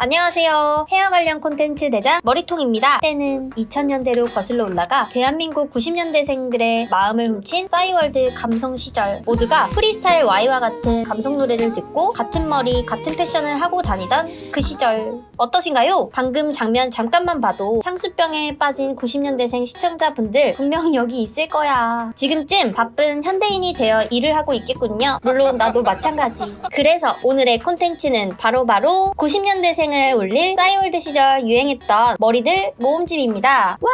안녕하세요. 헤어 관련 콘텐츠 대장 머리통입니다. 때는 2000년대로 거슬러 올라가 대한민국 90년대생들의 마음을 훔친 싸이월드 감성 시절 모두가 프리스타일 Y와 같은 감성 노래를 듣고 같은 머리, 같은 패션을 하고 다니던 그 시절 어떠신가요? 방금 장면 잠깐만 봐도 향수병에 빠진 90년대생 시청자분들 분명 여기 있을 거야. 지금쯤 바쁜 현대인이 되어 일을 하고 있겠군요. 물론 나도 마찬가지. 그래서 오늘의 콘텐츠는 바로바로 90년대생 을 올릴 싸이월드 시절 유행했던 머리들 모음집입니다. 와!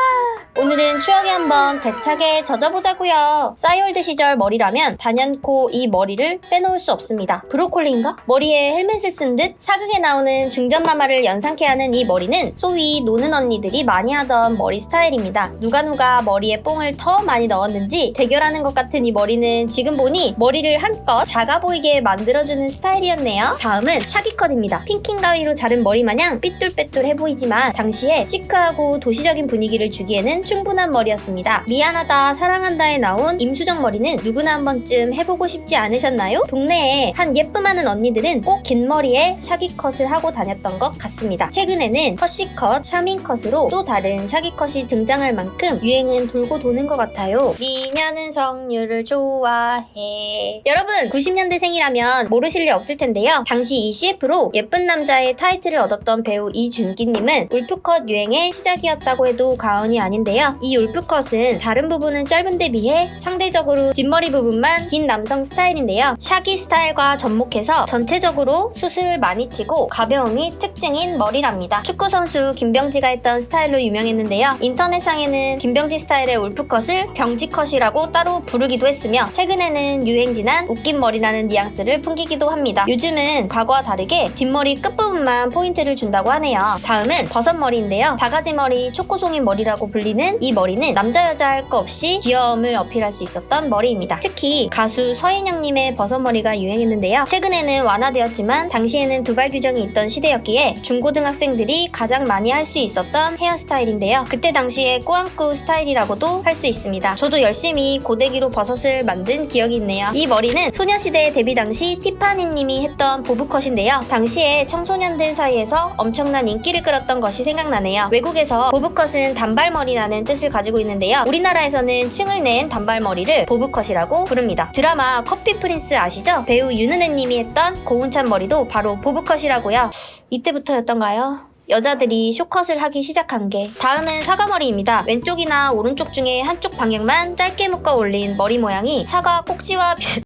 오늘은 추억에 한번 배차게 젖어보자고요. 싸이월드 시절 머리라면 단연코 이 머리를 빼놓을 수 없습니다. 브로콜리인가? 머리에 헬멧을 쓴 듯 사극에 나오는 중전마마를 연상케 하는 이 머리는 소위 노는 언니들이 많이 하던 머리 스타일입니다. 누가 누가 머리에 뽕을 더 많이 넣었는지 대결하는 것 같은 이 머리는 지금 보니 머리를 한껏 작아 보이게 만들어주는 스타일이었네요. 다음은 샤기컷입니다. 핑킹 가위로 자른 머리 마냥 삐뚤빼뚤해 보이지만 당시에 시크하고 도시적인 분위기를 주기에는 충분한 머리였습니다. 미안하다 사랑한다에 나온 임수정 머리는 누구나 한 번쯤 해보고 싶지 않으셨나요? 동네에 한 예쁨 많은 언니들은 꼭 긴 머리에 샤기컷을 하고 다녔던 것 같습니다. 최근에는 컷시컷, 샤밍컷으로 또 다른 샤기컷이 등장할 만큼 유행은 돌고 도는 것 같아요. 미녀는 성류를 좋아해. 여러분 90년대생이라면 모르실 리 없을 텐데요. 당시 이 CF로 예쁜 남자의 타이틀을 얻었던 배우 이준기님은 울프컷 유행의 시작이었다고 해도 과언이 아닌데요. 이 울프컷은 다른 부분은 짧은데 비해 상대적으로 뒷머리 부분만 긴 남성 스타일인데요. 샤기 스타일과 접목해서 전체적으로 숱을 많이 치고 가벼움이 특징인 머리랍니다. 축구선수 김병지가 했던 스타일로 유명했는데요. 인터넷상에는 김병지 스타일의 울프컷을 병지컷이라고 따로 부르기도 했으며 최근에는 유행진한 웃긴 머리라는 뉘앙스를 풍기기도 합니다. 요즘은 과거와 다르게 뒷머리 끝부분만 포 인트를 준다고 하네요. 다음은 버섯머리인데요. 바가지 머리, 초코송이 머리라고 불리는 이 머리는 남자 여자 할 거 없이 귀여움을 어필할 수 있었던 머리입니다. 특히 가수 서인영님의 버섯머리가 유행했는데요. 최근에는 완화되었지만 당시에는 두발 규정이 있던 시대였기에 중고등학생들이 가장 많이 할 수 있었던 헤어스타일인데요. 그때 당시에 꾸안꾸 스타일이라고도 할 수 있습니다. 저도 열심히 고데기로 버섯을 만든 기억이 있네요. 이 머리는 소녀시대 데뷔 당시 티파니님이 했던 보브컷인데요. 당시에 청소년들 사이 에서 엄청난 인기를 끌었던 것이 생각나네요. 외국에서 보브컷은 단발머리라는 뜻을 가지고 있는데요. 우리나라에서는 층을 낸 단발머리를 보브컷이라고 부릅니다. 드라마 커피 프린스 아시죠? 배우 윤은혜님이 했던 고운찬 머리도 바로 보브컷이라고요. 이때부터였던가요? 여자들이 쇼컷을 하기 시작한 게 다음은 사과머리입니다. 왼쪽이나 오른쪽 중에 한쪽 방향만 짧게 묶어 올린 머리 모양이 사과 꼭지와 비슷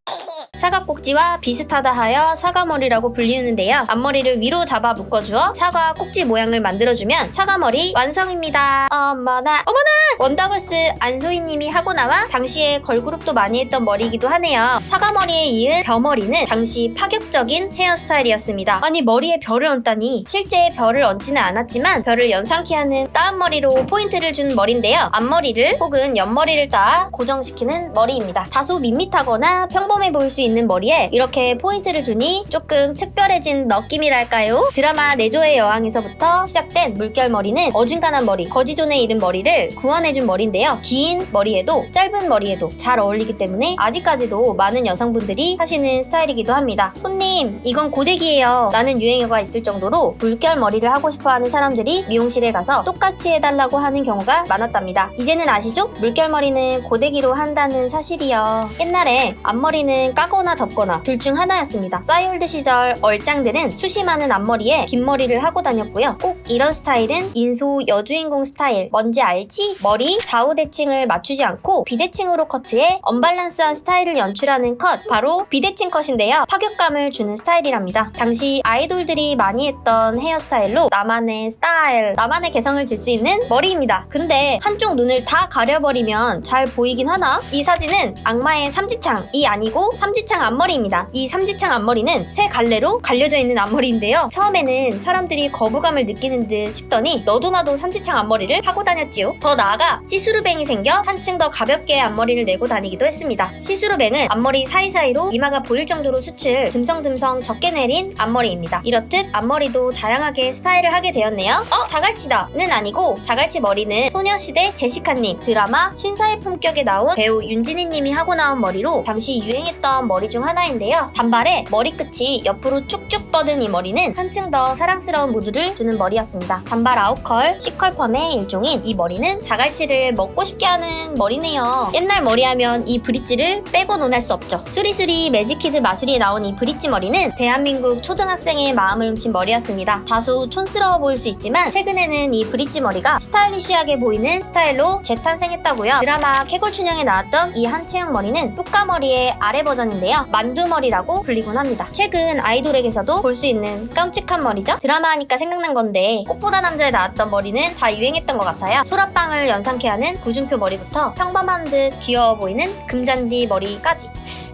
사과 꼭지와 비슷하다 하여 사과머리라고 불리우는데요. 앞머리를 위로 잡아 묶어주어 사과 꼭지 모양을 만들어주면 사과머리 완성입니다. 어머나 어머나 원더걸스 안소희님이 하고 나와 당시에 걸그룹도 많이 했던 머리이기도 하네요. 사과머리에 이은 벼머리는 당시 파격적인 헤어스타일이었습니다. 아니 머리에 별을 얹다니 실제 별을 얹지는 않았지만 별을 연상케 하는 따은 머리로 포인트를 준 머리인데요. 앞머리를 혹은 옆머리를 따 고정시키는 머리입니다. 다소 밋밋하거나 평범해 보일 수 있는 머리에 이렇게 포인트를 주니 조금 특별해진 느낌이랄까요? 드라마 내조의 여왕에서부터 시작된 물결 머리는 어중간한 머리, 거지존에 이른 머리를 구원해준 머리인데요. 긴 머리에도 짧은 머리에도 잘 어울리기 때문에 아직까지도 많은 여성분들이 하시는 스타일이기도 합니다. 손님, 이건 고데기예요. 라는 유행어가 있을 정도로 물결 머리를 하고 싶어 하는 사람들이 미용실에 가서 똑같이 해달라고 하는 경우가 많았답니다. 이제는 아시죠? 물결 머리는 고데기로 한다는 사실이요. 옛날에 앞머리는 까 거나 덮거나 둘 중 하나였습니다. 싸이올드 시절 얼짱들은 숱이 많은 앞머리에 긴 머리를 하고 다녔고요. 꼭 이런 스타일은 인소 여주인공 스타일. 뭔지 알지? 머리 좌우 대칭을 맞추지 않고 비대칭으로 커트해 언밸런스한 스타일을 연출하는 컷. 바로 비대칭 컷인데요. 파격감을 주는 스타일이랍니다. 당시 아이돌들이 많이 했던 헤어스타일로 나만의 스타일, 나만의 개성을 줄 수 있는 머리입니다. 근데 한쪽 눈을 다 가려버리면 잘 보이긴 하나? 이 사진은 악마의 삼지창이 아니고 삼지창 앞머리입니다. 이 삼지창 앞머리는 세 갈래로 갈려져 있는 앞머리인데요. 처음에는 사람들이 거부감을 느끼는 듯 싶더니 너도 나도 삼지창 앞머리를 하고 다녔지요. 더 나아가 시스루뱅이 생겨 한층 더 가볍게 앞머리를 내고 다니기도 했습니다. 시스루뱅은 앞머리 사이사이로 이마가 보일 정도로 숱을 듬성듬성 적게 내린 앞머리입니다. 이렇듯 앞머리도 다양하게 스타일을 하게 되었네요. 어? 자갈치다는 아니고 자갈치 머리는 소녀시대 제시카님 드라마 신사의 품격에 나온 배우 윤진희님이 하고 나온 머리로 당시 유행했던 머리 머리 중 하나인데요. 단발에 머리끝이 옆으로 쭉쭉 뻗은 이 머리는 한층 더 사랑스러운 무드를 주는 머리였습니다. 단발 아웃컬, C컬 펌의 일종인 이 머리는 자갈치를 먹고 싶게 하는 머리네요. 옛날 머리하면 이 브릿지를 빼고 논할 수 없죠. 수리수리 매직키드 마수리에 나온 이 브릿지 머리는 대한민국 초등학생의 마음을 훔친 머리였습니다. 다소 촌스러워 보일 수 있지만 최근에는 이 브릿지 머리가 스타일리시하게 보이는 스타일로 재탄생했다고요. 드라마 캐골춘영에 나왔던 이 한채영 머리는 뚜까머리의 아래 버전인데요. 만두머리라고 불리곤 합니다. 최근 아이돌에게서도 볼 수 있는 깜찍한 머리죠. 드라마 하니까 생각난 건데 꽃보다 남자에 나왔던 머리는 다 유행했던 것 같아요. 소라빵을 연상케 하는 구준표 머리부터 평범한 듯 귀여워 보이는 금잔디 머리까지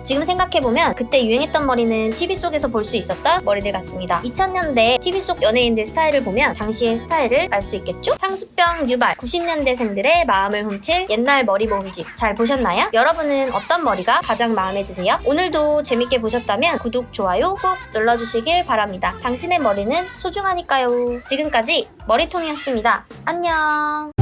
지금 생각해보면 그때 유행했던 머리는 TV 속에서 볼 수 있었던 머리들 같습니다. 2000년대 TV 속 연예인들 스타일을 보면 당시의 스타일을 알 수 있겠죠? 향수병 유발 90년대생들의 마음을 훔칠 옛날 머리 모음집 잘 보셨나요? 여러분은 어떤 머리가 가장 마음에 드세요? 오늘도 재밌게 보셨다면 구독, 좋아요 꼭 눌러주시길 바랍니다. 당신의 머리는 소중하니까요. 지금까지 머리통이었습니다. 안녕.